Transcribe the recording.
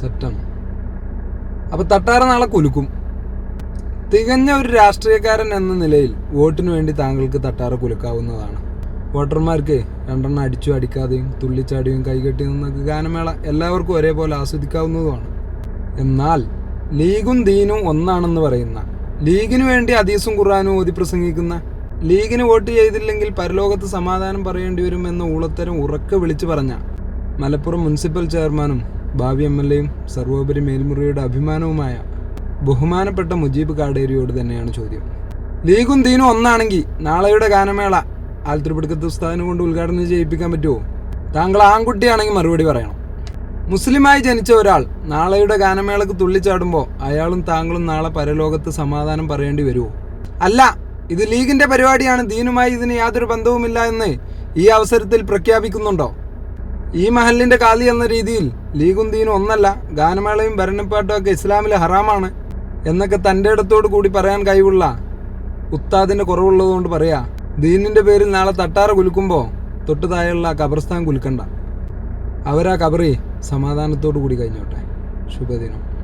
സെറ്റാണ്. അപ്പൊ തട്ടാറ നാളെ കുലുക്കും. തികഞ്ഞ ഒരു രാഷ്ട്രീയക്കാരൻ എന്ന നിലയിൽ വോട്ടിന് വേണ്ടി താങ്കൾക്ക് തട്ടാറ കുലുക്കാവുന്നതാണ്. വോട്ടർമാർക്ക് രണ്ടെണ്ണം അടിച്ചു അടിക്കാതെയും തുള്ളിച്ചാടിയും കൈകെട്ടി നിന്നൊക്കെ ഗാനമേള എല്ലാവർക്കും ഒരേപോലെ ആസ്വദിക്കാവുന്നതുമാണ്. എന്നാൽ ലീഗും ദീനും ഒന്നാണെന്ന് പറയുന്ന ലീഗിനു വേണ്ടി അദീസും ഖുർആാനും ഓതി പ്രസംഗിക്കുന്ന ലീഗിന് വോട്ട് ചെയ്തില്ലെങ്കിൽ പരലോകത്ത് സമാധാനം പറയേണ്ടി വരും എന്ന ഊളത്തരം ഉറക്കെ വിളിച്ചു പറഞ്ഞ മലപ്പുറം മുനിസിപ്പൽ ചെയർമാനും ഭാവി എം എൽ എയും സർവോപരി മേൽമുറിയുടെ അഭിമാനവുമായ ബഹുമാനപ്പെട്ട മുജീബ് കാടേരിയോട് തന്നെയാണ് ചോദ്യം. ലീഗും ദീനും ഒന്നാണെങ്കിൽ നാളെയുടെ ഗാനമേള ആൽത്തിരിപ്പെടുക്കത്ത് ഉസ്താദിനെ കൊണ്ട് ഉദ്ഘാടനം ചെയ്യിപ്പിക്കാൻ പറ്റുമോ? താങ്കൾ ആൺകുട്ടിയാണെങ്കിൽ മറുപടി പറയണം. മുസ്ലിമായി ജനിച്ച ഒരാൾ നാളെയുടെ ഗാനമേളക്ക് തുള്ളിച്ചാടുമ്പോൾ അയാളും താങ്കളും നാളെ പരലോകത്ത് സമാധാനം പറയേണ്ടി വരുമോ? അല്ല ഇത് ലീഗിന്റെ പരിപാടിയാണ്. ദീനുമായി ഇതിന് യാതൊരു ബന്ധവുമില്ല എന്ന് ഈ അവസരത്തിൽ പ്രഖ്യാപിക്കുന്നുണ്ടോ? ഈ മഹലിന്റെ കാലി എന്ന രീതിയിൽ ലീഗും ദീനും ഒന്നല്ല ഗാനമേളയും ഭരണപ്പാട്ടും ഒക്കെ ഇസ്ലാമിൽ ഹറാമാണ് എന്നൊക്കെ തന്റെ ഇടത്തോട് കൂടി പറയാൻ കഴിവുള്ള ഉസ്താദിന്റെ കുറവുള്ളതുകൊണ്ട് പറയാ ദീനിന്റെ പേരിൽ നാളെ തട്ടാറ കുലുക്കുമ്പോൾ തൊട്ടു താഴെയുള്ള കബർസ്ഥാൻ കുലുക്കണ്ട. അവരാ കബറി സമാധാനത്തോടു കൂടി കഴിഞ്ഞോട്ടെ. ശുഭദിനം.